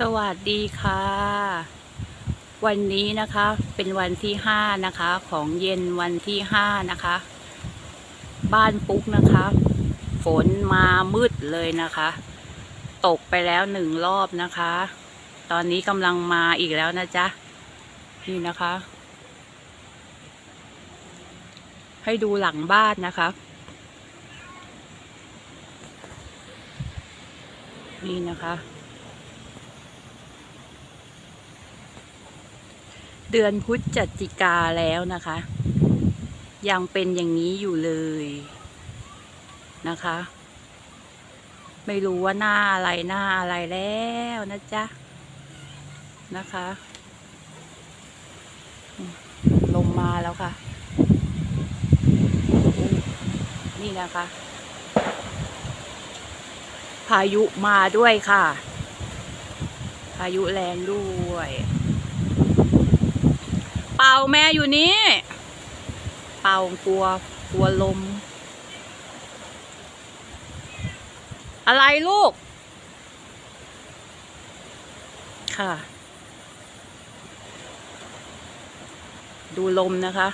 สวัสดีค่ะ วันนี้นะคะเป็นวันที่ห้านะคะของเย็นวันที่ห้านะคะ บ้านปุ๊กนะคะ ฝนมามืดเลยนะคะ ตกไปแล้วหนึ่งรอบนะคะ ตอนนี้กำลังมาอีกแล้วนะจ๊ะนี่นะคะ ให้ดูหลังบ้านนะคะ นี่นะคะ เดือนพฤศจิกาแล้วนะคะ ยังเป็นอย่างนี้อยู่เลยนะคะ ไม่รู้ว่าหน้าอะไรหน้าอะไรแล้วนะจ๊ะนะคะ ลมมาแล้วค่ะ นี่นะคะ พายุมาด้วยค่ะ พายุแรงด้วย เป่าแม่อยู่นี่ เป่ากลัวกลัวลม อะไรลูก ค่ะ ดูลมนะคะ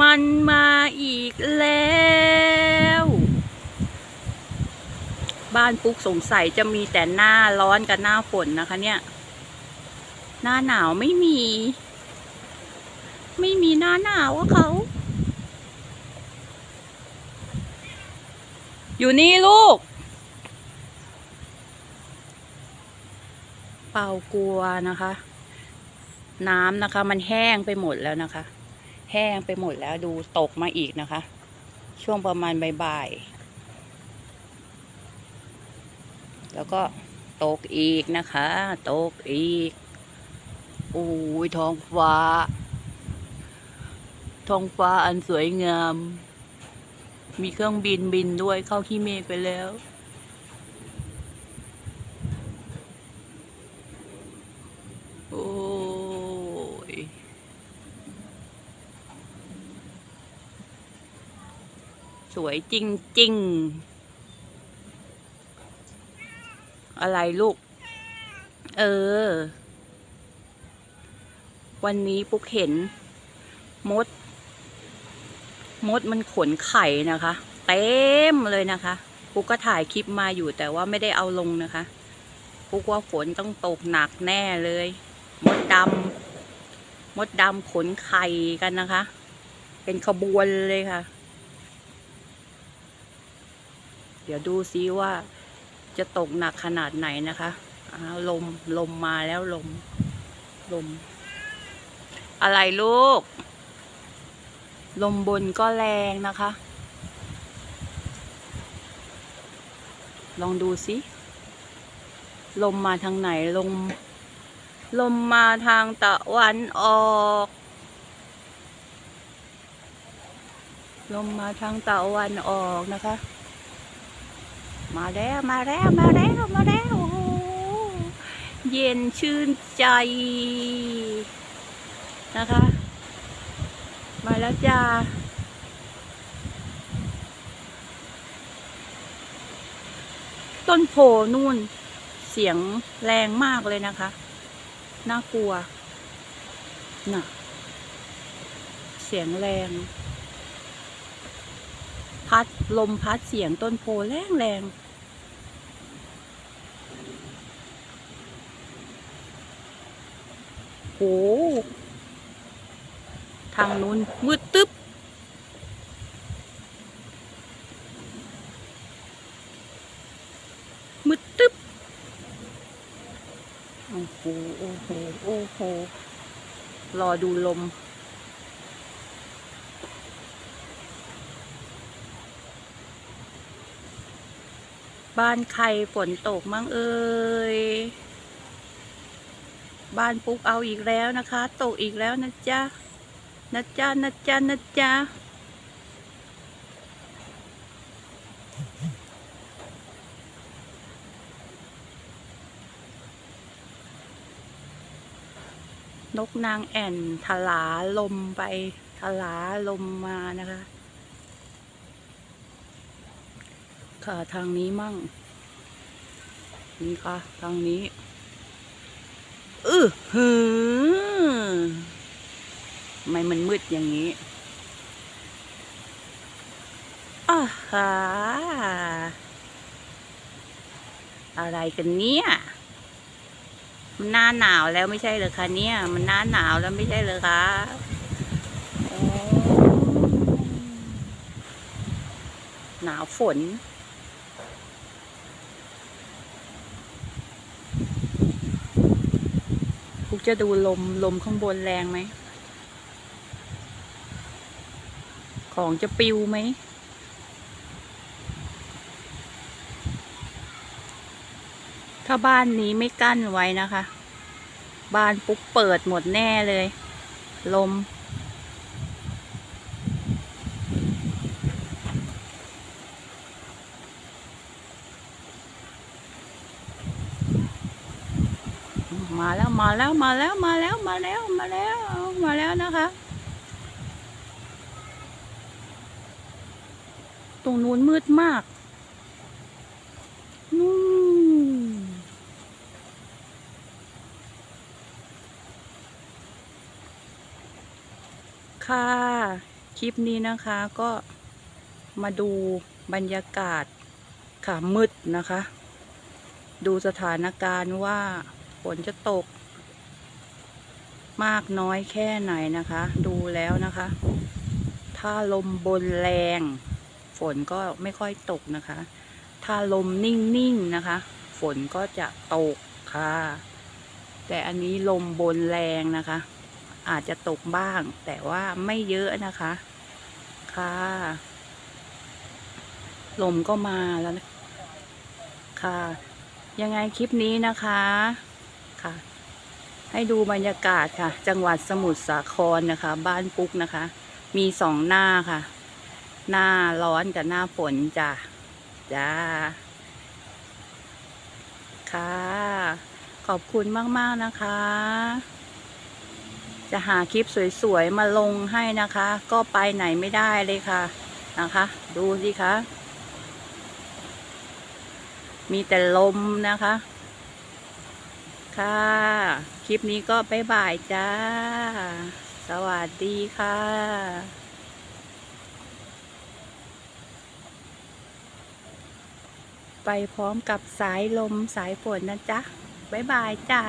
มันมาอีกแล้วบ้านปุ๊กสงสัยจะมีแต่หน้าร้อนกับหน้าฝนนะคะเนี่ย หน้าหนาวไม่มี ไม่มีหน้าหนาวอะเขา อยู่นี่ลูก เป่ากลัวนะคะ น้ำนะคะ มันแห้งไปหมดแล้วนะคะ แห้งไปหมดแล้วดูตกมาอีกนะคะ ช่วงประมาณบ่ายแล้วก็ตกอีกนะคะ ตกอีก โอ้ยท้องฟ้า ท้องฟ้าอันสวยงาม มีเครื่องบินบินด้วยเข้าขี้เมฆไปแล้วโอ้ยสวยจริงๆอะไรลูก เออ วันนี้ปุ๊กเห็นมด มดมันขนไข่นะคะ เต็มเลยนะคะ ปุ๊กก็ถ่ายคลิปมาอยู่แต่ว่าไม่ได้เอาลงนะคะ ปุ๊กว่าฝนต้องตกหนักแน่เลย มดดำมดดำขนไข่กันนะคะ เป็นขบวนเลยค่ะ เดี๋ยวดูซิว่าจะตกหนักขนาดไหนนะคะลมลมมาแล้วลมลม อะไรลูก ลมบนก็แรงนะคะ ลองดูสิ ลมมาทางไหน ลม ลมมาทางตะวันออก ลมมาทางตะวันออกนะคะ มาแล้ว มาแล้ว มาแล้ว มาแล้ว เย็นชื่นใจ นะคะ มาแล้วจ้าต้นโพนู่นเสียงแรงมากเลยนะคะ น่ากลัวน่ะ เสียงแรง พัดลมพัดเสียงต้นโพแรงแรงโห ทางนู้นมืดตึ๊บมืดตึ๊บโอ้โหโอ้โหโอ้โหรอดูลมบ้านใครฝนตกมั่งเอ่ย บ้านปุ๊กเอาอีกแล้วนะคะ ตกอีกแล้วนะจ๊ะ นะจ๊ะนะจ๊ะนะจ๊ะนกนางแอ่นทลาลมไปทลาลมมานะคะ ค่ะทางนี้มั่ง นี่ค่ะ ทางนี้ อือหือ ทำไมมันมืดอย่างนี้อ้าฮาอะไรกันเนี่ย มันหน้าหนาวแล้วไม่ใช่เหรอคะเนี่ย มันหน้าหนาวแล้วไม่ใช่เหรอคะหนาวฝน พุกจะดูลมลมข้างบนแรงไหม ของจะปิวไหม ถ้าบ้านนี้ไม่กั้นไว้นะคะ บ้านปุ๊กเปิดหมดแน่เลย ลม มาแล้วมาแล้วมาแล้วมาแล้วมาแล้วมาแล้วมาแล้วนะคะ ตรงนู้นมืดมาก นู่นค่ะ คลิปนี้นะคะก็มาดูบรรยากาศค่ะมืดนะคะ ดูสถานการณ์ว่าฝนจะตก มากน้อยแค่ไหนนะคะ ดูแล้วนะคะ ถ้าลมบนแรง ฝนก็ไม่ค่อยตกนะคะ ถ้าลมนิ่งๆนะคะ ฝนก็จะตกค่ะ แต่อันนี้ลมบนแรงนะคะ อาจจะตกบ้าง แต่ว่าไม่เยอะนะคะ ค่ะ ลมก็มาแล้วนะค่ะ ยังไงคลิปนี้นะคะค่ะ ให้ดูบรรยากาศค่ะ จังหวัดสมุทรสาครนะคะ บ้านปุ๊กนะคะ มีสองหน้าค่ะ หน้าร้อนกับหน้าฝนจ้ะจ้าค่ะ ขอบคุณมาก ๆ นะคะ จะหาคลิปสวย ๆ มาลงให้นะคะ ก็ไปไหนไม่ได้เลยค่ะนะคะ ดูสิคะ มีแต่ลมนะคะ ค่ะ คลิปนี้ก็บ๊ายบายจ้า สวัสดีค่ะ ไปพร้อมกับสายลมสายฝนนะจ๊ะ บ๊ายบายจ้า